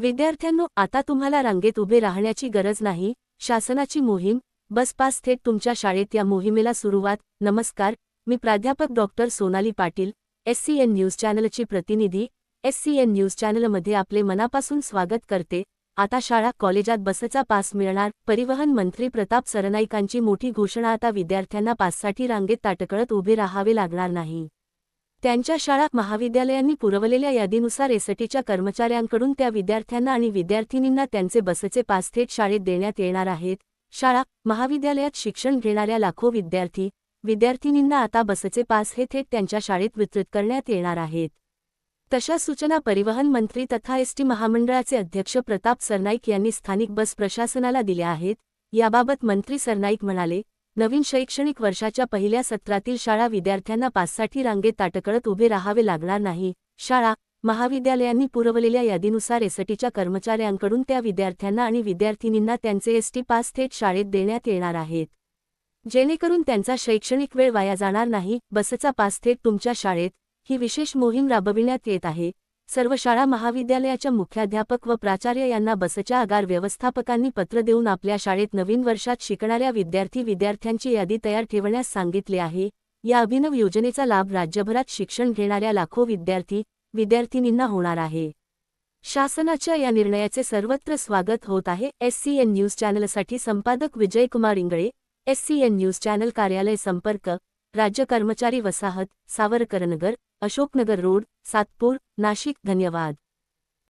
विद्यार्थ्यांनो आता तुम्हाला रांगेत उभे राहण्याची गरज नाही. शासनाची मोहीम बस पास थेट तुमच्या शाळेत या मोहिमेला सुरुवात. नमस्कार मी प्राध्यापक doctor Sonali Patil SCN news चॅनलची प्रतिनिधी. एससीएन न्यूज चॅनलमध्ये आपले मनापासून स्वागत करते. आता शाळा कॉलेजात बसचा पास मिळणार. परिवहन मंत्री प्रताप सरनाईकांची मोठी घोषणा आता विद्यार्थ्यांना पाससाठी रांगेत ताटकळत उभे राहावे लागणार नाही. त्यांच्या शाळा महाविद्यालयांनी पुरवलेल्या यादीनुसार एसटीच्या कर्मचाऱ्यांकडून त्या विद्यार्थ्यांना आणि विद्यार्थिनींना त्यांचे बसचे पास थेट शाळेत देण्यात येणार आहेत. शाळा महाविद्यालयात शिक्षण घेणाऱ्या लाखो विद्यार्थी विद्यार्थिनींना आता बसचे पास हे थेट त्यांच्या शाळेत वितरित करण्यात येणार आहेत. तशा सूचना परिवहन मंत्री तथा एसटी महामंडळाचे अध्यक्ष प्रताप सरनाईक यांनी स्थानिक बस प्रशासनाला दिल्या आहेत. याबाबत मंत्री सरनाईक म्हणाले नवीन शैक्षणिक वर्षाच्या पहिल्या सत्रातील शाळा विद्यार्थ्यांना पाससाठी रांगेत ताटकळत उभे राहावे लागणार नाही. शाळा महाविद्यालयांनी पुरवलेल्या यादीनुसार एसटीच्या कर्मचाऱ्यांकडून त्या विद्यार्थ्यांना आणि विद्यार्थिनींना त्यांचे एसटी पास थेट शाळेत देण्यात येणार आहेत. जेणेकरून त्यांचा शैक्षणिक वेळ वाया जाणार नाही. बसचा पास थेट तुमच्या शाळेत ही विशेष मोहीम राबविण्यात येत आहे. सर्व शाळा महाविद्यालयाच्या मुख्याध्यापक व प्राचार्य यांना बसच्या आगार व्यवस्थापकांनी पत्र देऊन आपल्या शाळेत नवीन वर्षात शिकणाऱ्या विद्यार्थी विद्यार्थ्यांची यादी तयार ठेवण्यास सांगितले आहे. या अभिनव योजनेचा लाभ राज्यभरात शिक्षण घेणाऱ्या लाखो विद्यार्थी विद्यार्थिनींना होणार आहे. शासनाच्या या निर्णयाचे सर्वत्र स्वागत होत आहे. एससीएन न्यूज चॅनलसाठी संपादक Vijaykumar Ingle SCN news channel कार्यालय संपर्क राज्य कर्मचारी वसाहत सावरकरनगर अशोकनगर रोड सातपूर नाशिक धन्यवाद.